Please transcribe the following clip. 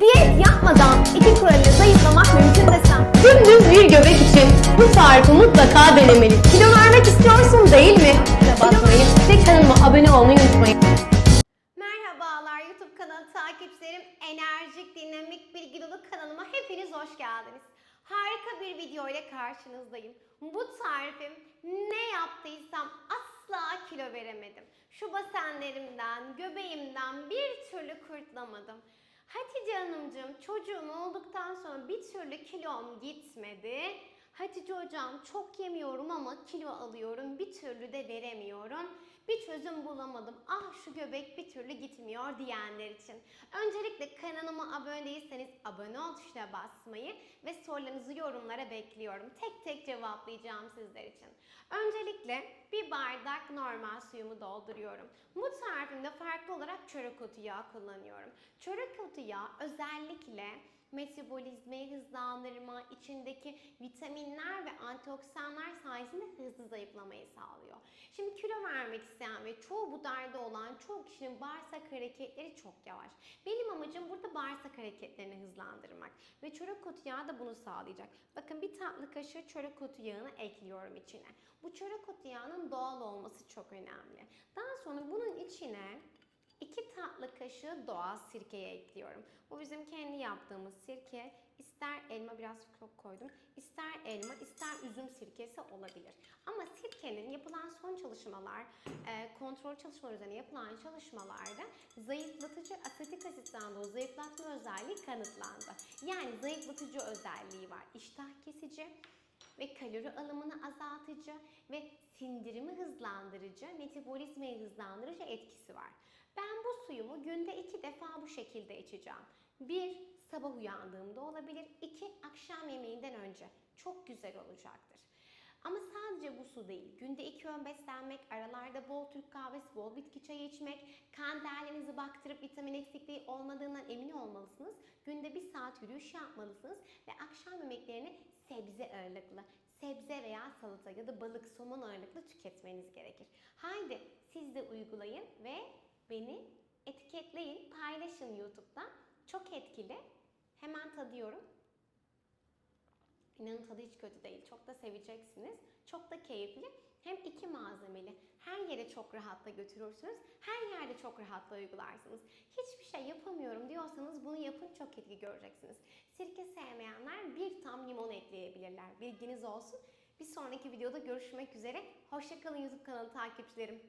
Diyet yapmadan iki kuralıyla zayıflamak mümkün desem. Dümdüz bir göbek için bu tarifi mutlaka denemeli. Kilo vermek istiyorsun değil mi? Ve basmayı ve kanalıma abone olmayı unutmayın. Merhabalar YouTube kanalı takipçilerim. Enerjik, dinamik, bilgi dolu kanalıma hepiniz hoş geldiniz. Harika bir video ile karşınızdayım. Bu tarifim ne yaptıysam asla kilo veremedim. Şu basenlerimden, göbeğimden bir türlü kurtulamadım. Hatice Hanımcığım çocuğum olduktan sonra bir türlü kilom gitmedi. Hatice hocam çok yemiyorum ama kilo alıyorum bir türlü de veremiyorum. Bir çözüm bulamadım. Ah şu göbek bir türlü gitmiyor diyenler için. Öncelikle kanalıma abone değilseniz abone ol tuşuna basmayı ve sorularınızı yorumlara bekliyorum. Tek tek cevaplayacağım sizler için. Öncelikle bir bardak normal suyumu dolduruyorum. Bu tarifimde farklı olarak çörek otu yağı kullanıyorum. Çörek otu yağı özellikle metabolizmayı hızlandırma, içindeki vitaminler ve antioksidanlar sayesinde hızlı zayıflamayı sağlıyor. Şimdi kilo vermek isteyen ve çoğu bu derde olan çoğu kişinin bağırsak hareketleri çok yavaş. Benim amacım burada bağırsak hareketlerini hızlandırmak ve çörek otu yağı da bunu sağlayacak. Bakın bir tatlı kaşığı çörek otu yağını ekliyorum içine. Bu çörek otu yağının doğal olması çok önemli. Daha sonra bunun içine 2 tatlı kaşığı doğal sirkeye ekliyorum. Bu bizim kendi yaptığımız sirke. İster elma biraz çok koydum. ister elma, ister üzüm sirkesi olabilir. Ama sirkenin yapılan son çalışmalar, e, kontrol çalışmaları üzerine yapılan çalışmalarda zayıflatıcı asetik asitten dolayı zayıflatma özelliği kanıtlandı. Yani zayıflatıcı özelliği var. İştah kesici ve kalori alımını azaltıcı ve sindirimi hızlandırıcı, metabolizmayı hızlandırıcı etkisi var. Ben bu suyumu günde iki defa bu şekilde içeceğim. Bir, sabah uyandığımda olabilir. İki, akşam yemeğinden önce. Çok güzel olacaktır. Bu su değil. Günde iki öğün beslenmek, aralarda bol Türk kahvesi, bol bitki çayı içmek, kan değerlerinizi baktırıp vitamin eksikliği olmadığından emin olmalısınız. Günde bir saat yürüyüş yapmalısınız ve akşam yemeklerini sebze ağırlıklı, sebze veya salata ya da balık, somon ağırlıklı tüketmeniz gerekir. Haydi siz de uygulayın ve beni etiketleyin, paylaşın YouTube'da. Çok etkili. Hemen tadıyorum. İnanın tadı hiç kötü değil. Çok da seveceksiniz. Çok da keyifli. Hem iki malzemeli. Her yere çok rahatla götürürsünüz. Her yerde çok rahatla uygularsınız. Hiçbir şey yapamıyorum diyorsanız bunu yapın çok etki göreceksiniz. Sirke sevmeyenler bir tam limon ekleyebilirler. Bilginiz olsun. Bir sonraki videoda görüşmek üzere. Hoşçakalın YouTube kanalı takipçilerim.